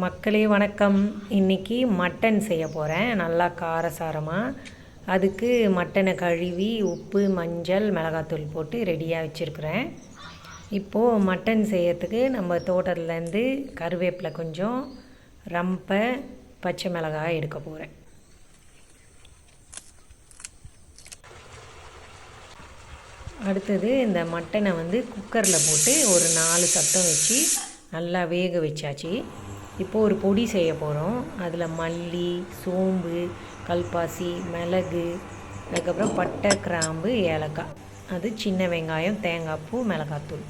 மக்களே வணக்கம். இன்றைக்கி மட்டன் செய்ய போகிறேன் நல்லா காரசாரமாக அதுக்கு மட்டனை கழுவி உப்பு மஞ்சள் மிளகாத்தூள் போட்டு ரெடியாக வச்சுருக்குறேன். இப்போது மட்டன் செய்யறதுக்கு நம்ம தோட்டத்துலேருந்து கருவேப்பிலை கொஞ்சம் ரம்பை பச்சை மிளகாய் எடுக்க போகிறேன் அடுத்தது இந்த மட்டனை வந்து குக்கரில் போட்டு ஒரு நாலு சத்தம் வச்சு நல்லா வேக வச்சாச்சு. இப்போது ஒரு பொடி செய்ய போகிறோம் அதில் மல்லி சோம்பு கல்பாசி மிளகு அதுக்கப்புறம் பட்டை கிராம்பு ஏலக்காய். அது சின்ன வெங்காயம் தேங்காய் பூ மிளகாத்தூள்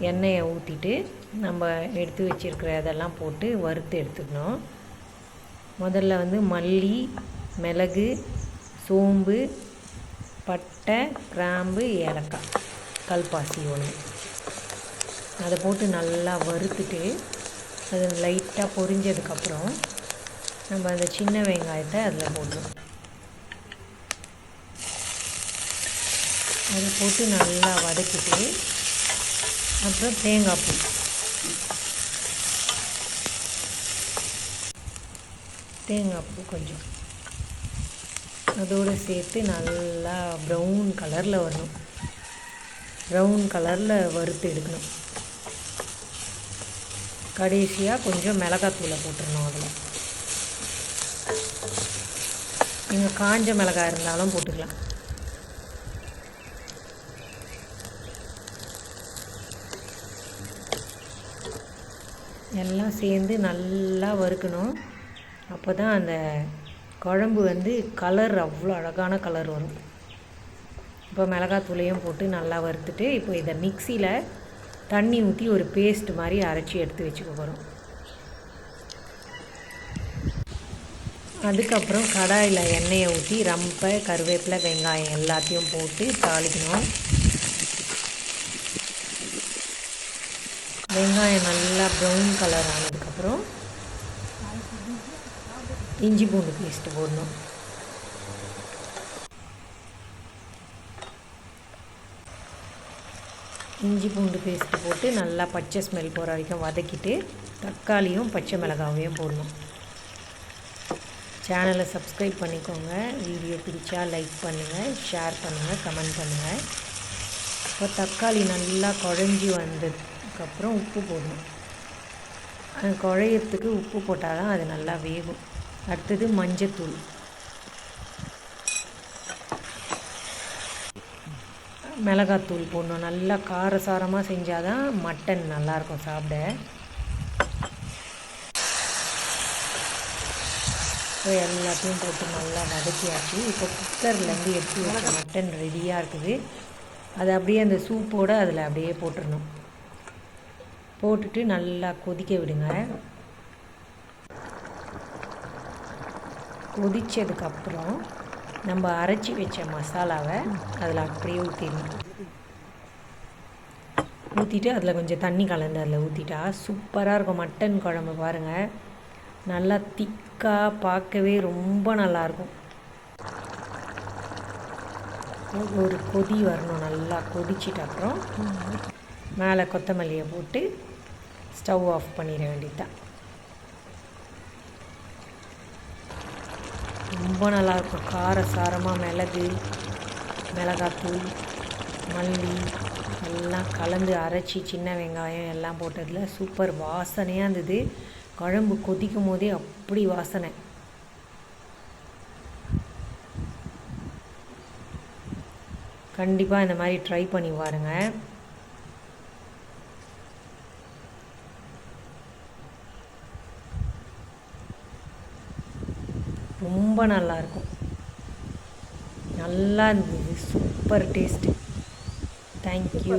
எண்ணெயை ஊற்றிட்டு நம்ம எடுத்து வச்சுருக்கிற இதெல்லாம் போட்டு வறுத்து எடுத்துக்கணும். முதல்ல வந்து மல்லி மிளகு சோம்பு பட்டை கிராம்பு ஏலக்காய் கல்பாசி ஒன்று அதை போட்டு நல்லா வறுத்துட்டு அது லைட்டாக பொரிஞ்சதுக்கப்புறம் நம்ம அந்த சின்ன வெங்காயத்தை அதில் போடணும். அதை போட்டு நல்லா வதக்கிட்டு அப்புறம் தேங்காய் பூ. தேங்காய் பூ கொஞ்சம். அதோடு சேர்த்து நல்லா ப்ரௌன் கலரில் வரணும். ப்ரௌன் கலரில் வறுத்து எடுக்கணும். கடைசியாக கொஞ்சம் மிளகாத்தூளை போட்டுடணும் அதில். நீங்கள் காஞ்ச மிளகாய் இருந்தாலும் போட்டுக்கலாம். எல்லாம் சேர்ந்து நல்லா வறுக்கணும். அப்போ தான் அந்த குழம்பு வந்து கலர் அவ்வளோ அழகான கலர் வரும். இப்போ மிளகாத்தூளையும் போட்டு நல்லா வறுத்துட்டு இப்போ இதை மிக்சியில் தண்ணி ஊற்றி ஒரு பேஸ்ட் மாதிரி அரைச்சி எடுத்து வச்சுக்க போகிறோம் அதுக்கப்புறம் கடாயில் எண்ணெயை ஊற்றி ரம்பை கருவேப்பிலை வெங்காயம் எல்லாத்தையும் போட்டு தாளிக்கணும். வெங்காயம் நல்லா ப்ரௌன் கலர் ஆனதுக்கப்புறம் இஞ்சி பூண்டு பேஸ்ட்டு போடணும். இஞ்சி பூண்டு பேஸ்ட்டு போட்டு நல்லா பச்சை ஸ்மெல் போகிற வரைக்கும் வதக்கிட்டு தக்காளியும் பச்சை மிளகாவையும் போடணும். சேனலை சப்ஸ்கிரைப் பண்ணிக்கோங்க. வீடியோ பிடிச்சா லைக் பண்ணுங்கள் ஷேர் பண்ணுங்கள் கமெண்ட் பண்ணுங்கள் இப்போ தக்காளி நல்லா குழஞ்சி வந்ததுக்கப்புறம் உப்பு போடணும். அது குழையத்துக்கு உப்பு போட்டால் தான் அது நல்லா வேகும். அடுத்தது மஞ்சத்தூள். மிளகாத்தூள் போடணும். நல்லா காரசாரமாக செஞ்சால் தான் மட்டன் நல்லாயிருக்கும் சாப்பிட. இப்போ எல்லாத்தையும் போட்டு நல்லா வதக்கியாச்சு. இப்போ குக்கர்லேருந்து எடுத்து வச்ச மட்டன் ரெடியாக இருக்குது. அதை அப்படியே அந்த சூப்போடு அதில் அப்படியே போட்டுடணும் போட்டுட்டு நல்லா கொதிக்க விடுங்க. கொதித்ததுக்கப்புறம் நம்ம அரைச்சி வச்ச மசாலாவை அதில் அப்படியே ஊற்றிடணும் ஊற்றிட்டு அதில் கொஞ்சம் தண்ணி கலந்து அதில் ஊற்றிட்டா சூப்பராக இருக்கும். மட்டன் குழம்பு பாருங்கள் நல்லா திக்காக பார்க்கவே ரொம்ப நல்லாயிருக்கும் ஒரு கொதி வரணும். நல்லா கொதிச்சிட்டு அப்புறம் மேலே கொத்தமல்லியை போட்டு ஸ்டவ் ஆஃப் பண்ணிட வேண்டியதுதான். ரொம்ப நல்லாயிருக்கும். காரசாரமாக மிளகு மிளகாத்தூள் மல்லி எல்லாம் கலந்து அரைச்சி சின்ன வெங்காயம் எல்லாம் போட்டதில் சூப்பர் வாசனையாக இருந்தது. குழம்பு கொதிக்கும் போதே அப்படி வாசனை. கண்டிப்பாக இந்த மாதிரி ட்ரை பண்ணி பாருங்கள் ரொம்ப நல்லாயிருக்கும். நல்லா இருந்தது. Super taste. தேங்க்யூ